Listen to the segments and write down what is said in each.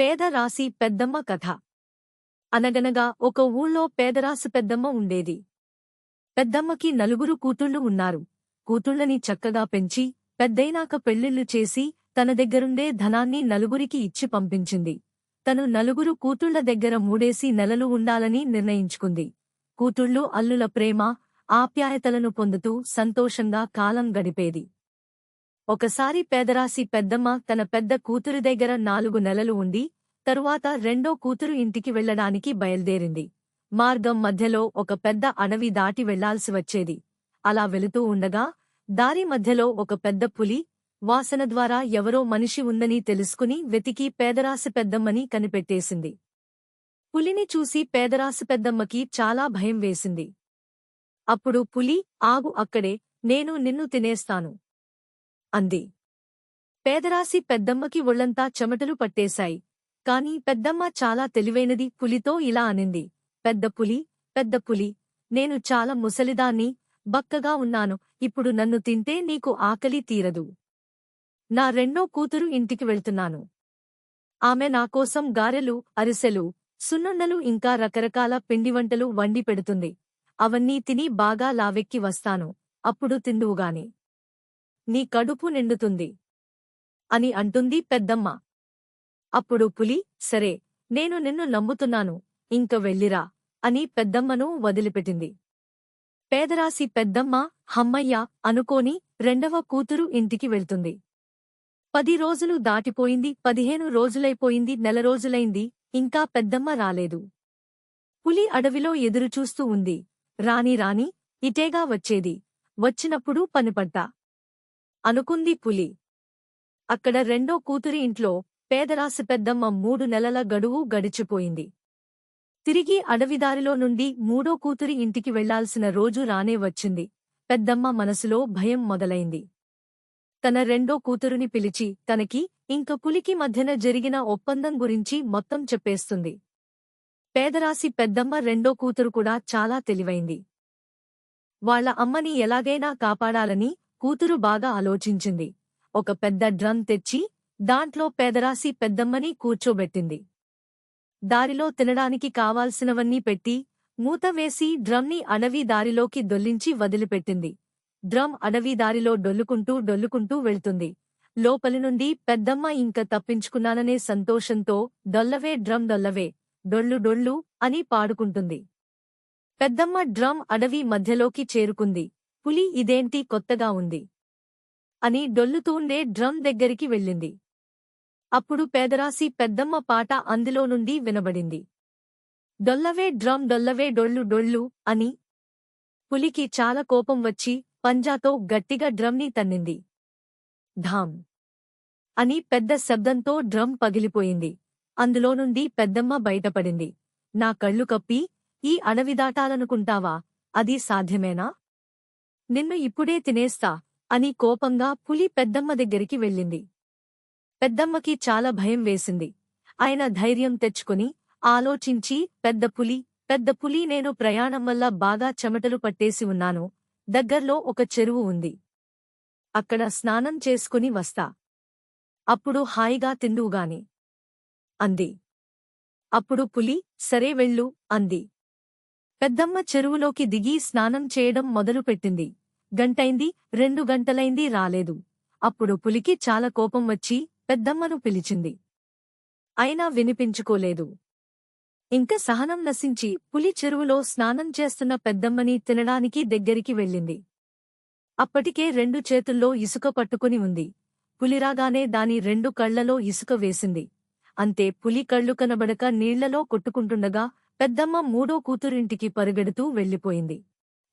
పేదరాశి పెద్దమ్మ కథ. అనగనగా ఒక ఊళ్ళో పేదరాశి పెద్దమ్మ ఉండేది. పెద్దమ్మకి నలుగురు కూతుళ్ళు ఉన్నారు. కూతుళ్ళని చక్కగా పెంచి పెద్దయినాక పెళ్ళిళ్ళు చేసి తన దగ్గరుండే ధనాన్ని నలుగురికి ఇచ్చి పంపించింది. తను నలుగురు కూతుళ్ళ దగ్గర మూడేసి నెలలు ఉండాలని నిర్ణయించుకుంది. కూతుళ్ళు అల్లుల ప్రేమ ఆప్యాయతలను పొందుతూ సంతోషంగా కాలం గడిపేది. ఒకసారి పేదరాశి పెద్దమ్మ తన పెద్ద కూతురి దగ్గర నాలుగు నెలలు ఉండి తరువాత రెండో కూతురు ఇంటికి వెళ్ళడానికి బయల్దేరింది. మార్గం మధ్యలో ఒక పెద్ద అడవి దాటి వెళ్ళాల్సి వచ్చేది. అలా వెళుతూ ఉండగా దారి మధ్యలో ఒక పెద్ద పులి వాసన ద్వారా ఎవరో మనిషి ఉందని తెలుసుకుని వెతికి పేదరాశి పెద్దమ్మని కనిపెట్టేసింది. పులిని చూసి పేదరాశి పెద్దమ్మకి చాలా భయం వేసింది. అప్పుడు పులి ఆగు అక్కడే నేను నిన్ను తినేస్తాను. అంది. పేదరాశి పెద్దమ్మకి ఒళ్ళంతా చెమటలు పట్టేశాయి. కాని పెద్దమ్మ చాలా తెలివైనది పులితో ఇలా అనింది. పెద్ద పులి పెద్ద పులి నేను చాలా ముసలిదాన్ని బక్కగా ఉన్నాను ఇప్పుడు నన్ను తింటే నీకు ఆకలి తీరదు. నా రెండో కూతురు ఇంటికి వెళ్తున్నాను. ఆమె నాకోసం గారెలు అరిసెలు సున్నుండలు ఇంకా రకరకాల పిండివంటలు వండి పెడుతుంది. అవన్నీ తిని బాగా లావెక్కి వస్తాను. అప్పుడు తిందువుగాని. నీ కడుపు నిండుతుంది. అని అంటుంది పెద్దమ్మ. అప్పుడు పులి సరే నేను నిన్ను నమ్ముతున్నాను ఇంక వెళ్ళిరా అని పెద్దమ్మను వదిలిపెట్టింది. పేదరాశి పెద్దమ్మ హమ్మయ్య అనుకోని రెండవ కూతురు ఇంటికి వెళ్తుంది. పది రోజులు దాటిపోయింది పదిహేను రోజులైపోయింది నెల రోజులైంది ఇంకా పెద్దమ్మ రాలేదు. పులి అడవిలో ఎదురుచూస్తూ ఉంది. రాని రాని ఇటేగా వచ్చేది. వచ్చినప్పుడు పనిపడ్డా. అనుకుంది పులి. అక్కడ రెండో కూతురి ఇంట్లో పేదరాశి పెద్దమ్మ మూడు నెలల గడువు గడిచిపోయింది. తిరిగి అడవిదారిలో నుండి మూడో కూతురి ఇంటికి వెళ్ళాల్సిన రోజు రానే వచ్చింది. పెద్దమ్మ మనసులో భయం మొదలైంది. తన రెండో కూతురుని పిలిచి తనకి ఇంక పులికి మధ్యన జరిగిన ఒప్పందం గురించి మొత్తం చెప్పేస్తుంది. పేదరాశి పెద్దమ్మ రెండో కూతురు కూడా చాలా తెలివైంది. వాళ్ళ అమ్మని ఎలాగైనా కాపాడాలని కూతురు బాగా ఆలోచించింది. ఒక పెద్ద డ్రమ్ తెచ్చి దాంట్లో పేదరాశి పెద్దమ్మని కూర్చోబెట్టింది. దారిలో తినడానికి కావాల్సినవన్నీ పెట్టి మూత వేసి డ్రమ్ని అడవి దారిలోకి దొల్లించి వదిలిపెట్టింది. డ్రమ్ అడవి దారిలో డొల్లుకుంటూ డొల్లుకుంటూ వెళ్తుంది. లోపలి నుండి పెద్దమ్మ ఇంక తప్పించుకున్నాననే సంతోషంతో డొల్లవే డ్రమ్ డొల్లవే డొల్లు డొల్లు అని పాడుకుంటుంది. పెద్దమ్మ డ్రమ్ అడవి మధ్యలోకి చేరుకుంది. పులి ఇదేంటి కొత్తగా ఉంది? అని డొల్లుతూండే డ్రమ్ దగ్గరికి వెళ్ళింది. అప్పుడు పేదరాశి పెద్దమ్మ పాట అందులో నుండి వినబడింది. డొల్లవే డ్రమ్ డొల్లవే డొల్లు డొల్లు అని పులికి చాలా కోపం వచ్చి పంజాతో గట్టిగా డ్రమ్ని తన్నింది. ధామ్ అని పెద్ద శబ్దంతో డ్రమ్ పగిలిపోయింది. అందులో నుండి పెద్దమ్మ బయటపడింది. నా కళ్ళు కప్పి ఈ అడవి దాటాలనుకుంటావా? అది సాధ్యమేనా? నిన్ను ఇప్పుడే తినేస్తా అని కోపంగా పులి పెద్దమ్మ దగ్గరికి వెళ్ళింది. పెద్దమ్మకి చాలా భయం వేసింది. ఆయన ధైర్యం తెచ్చుకుని ఆలోచించి పెద్ద పులి పెద్ద పులి నేను ప్రయాణం వల్ల బాగా చెమటలు పట్టేసి ఉన్నాను. దగ్గర్లో ఒక చెరువు ఉంది. అక్కడ స్నానం చేసుకుని వస్తా. అప్పుడు హాయిగా తిండువుగాని అంది. అప్పుడు పులి సరే వెళ్ళు అంది. పెద్దమ్మ చెరువులోకి దిగి స్నానం చేయడం మొదలుపెట్టింది. గంటైంది రెండు గంటలైంది రాలేదు. అప్పుడు పులికి చాలా కోపం వచ్చి పెద్దమ్మను పిలిచింది. అయినా వినిపించుకోలేదు. ఇంక సహనం నశించి పులి చెరువులో స్నానం చేస్తున్న పెద్దమ్మని తినడానికి దగ్గరికి వెళ్ళింది. అప్పటికే రెండు చేతుల్లో ఇసుక పట్టుకుని ఉంది. పులిరాగానే దాని రెండు కళ్ళలో ఇసుక వేసింది. అంతే పులి కళ్ళు కనబడక నీళ్ళలో కొట్టుకుంటుండగా పెద్దమ్మ మూడో కూతురింటికి పరుగెడుతూ వెళ్ళిపోయింది.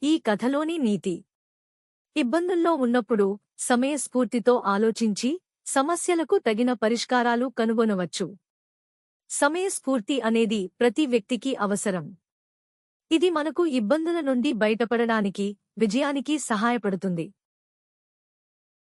ఈ కథలోని నీతి. ఇబ్బందుల్లో ఉన్నప్పుడు సమయస్ఫూర్తితో ఆలోచించి సమస్యలకు తగిన పరిష్కారాలు కనుగొనవచ్చు. సమయస్ఫూర్తి అనేది ప్రతి వ్యక్తికి అవసరం. ఇది మనకు ఇబ్బందుల నుండి బయటపడడానికి విజయానికి సహాయపడుతుంది.